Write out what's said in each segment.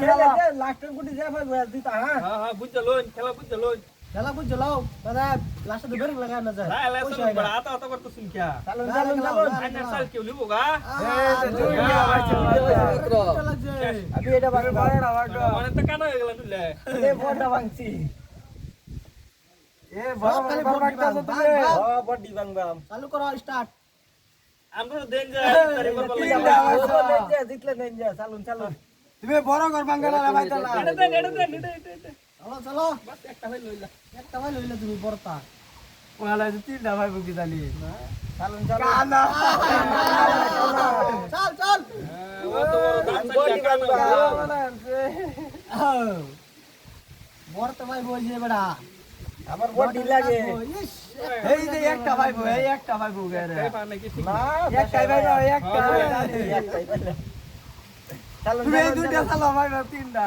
খেলে দে, লাস্টের গুটি যে ভাই, ভাই, দিতা, হ্যাঁ? হ্যাঁ হ্যাঁ বুঝলো খেলা বুঝলো খেলা বুঝছ লাও, দাদা, লাস্টে তো বেরোক লাগায় না যায়। এলা পয়সা সব হয়। বড় আতা আতা করতে শুন क्या চালুন, না, চালুন, না, চালুন। না, আইনা আমি এটা। মানে হয়ে ভাঙছি। এ, বড়, বড় তুমি। হ্যাঁ, বড়ি ভাঙবাম। চালু করো স্টার্ট আমরা দেন যা যা, জিতলে যা, চালুন, চালুন। তুমি বড় ঘর ভাঙা না ভাই তালা এটা দেন এটা দেন এটা এটা এটা চলো চলো বাস একটা ভাই লইলা একটা ভাই লইলে তুমি বড়টা ওয়ালা যে তিনটা ভাই বুকি জানি চালুন চালুন। চল চল। ভাই বলছে বেড়া। আমার বডি লাগে। এই যে একটা ভাই বউ এই একটা ভাই বউ গে রে। এই পানে কি ঠিক না একটাই ভাই বউ একটা একটাই ভাই চালুন তুমি এই দুইটা চালাও ভাই বউ তিনটা।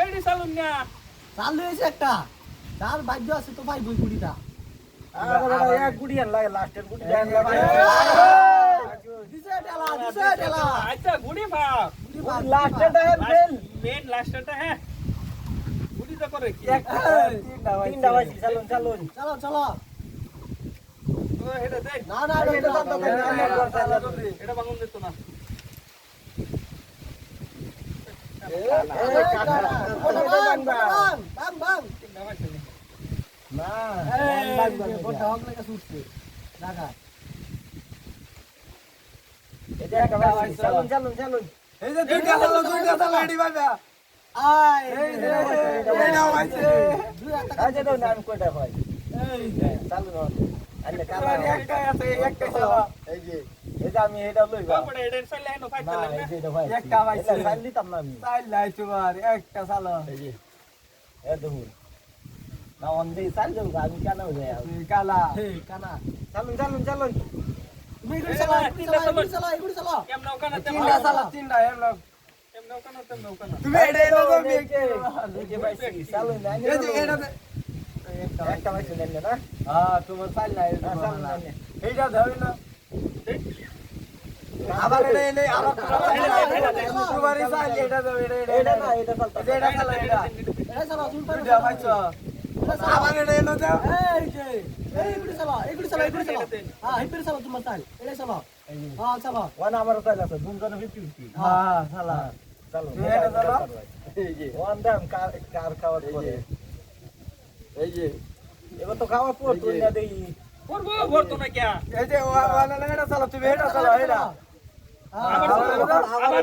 এই সালুন না চালু হয়েছে একটা। তার ভাগ্য আছে তো ভাই বই কুড়িটা। না না এটা দাও, দাও, দাও, দাও, দাও, দাও, দাও। এটা বাঙুন দিত না বাং, ওটা আমি এটা লইবা একটা চালো এই যে এ দেখুন শুনেন না হ্যাঁ তোমার চাল নাই এইটা ধরে না আবার আবার তোমার চাল এটা দাও এটা এটা না এটা চাল এটা চাল এটা এই চালাও, তুমি পারবে, দুইটা চালাও। ভাই চাল এটা চালাও। আবার এটা এনে দাও এই যে, এই, এগুলি চালাও, এগুলি চালাও, এগুলি চালাও। হ্যাঁ, এই পেরে চালাও, তোমার চাল। এটাই চালাও। হ্যাঁ, চালাও। ওয়ান আমার চাল আছে দুজন 50 50 হ্যাঁ চালা চালো এটা চালা এই যে ওয়ান দাম কার কার খাওয়ার পরে এই যে এবার তো খাওয়ার পর তুই না দেই করব ভরতো না क्या এই যে ওয়ান না এটা চালা তুমি এটা চালা এটা হ্যাঁ, আবার চালাও। চালাও, আবার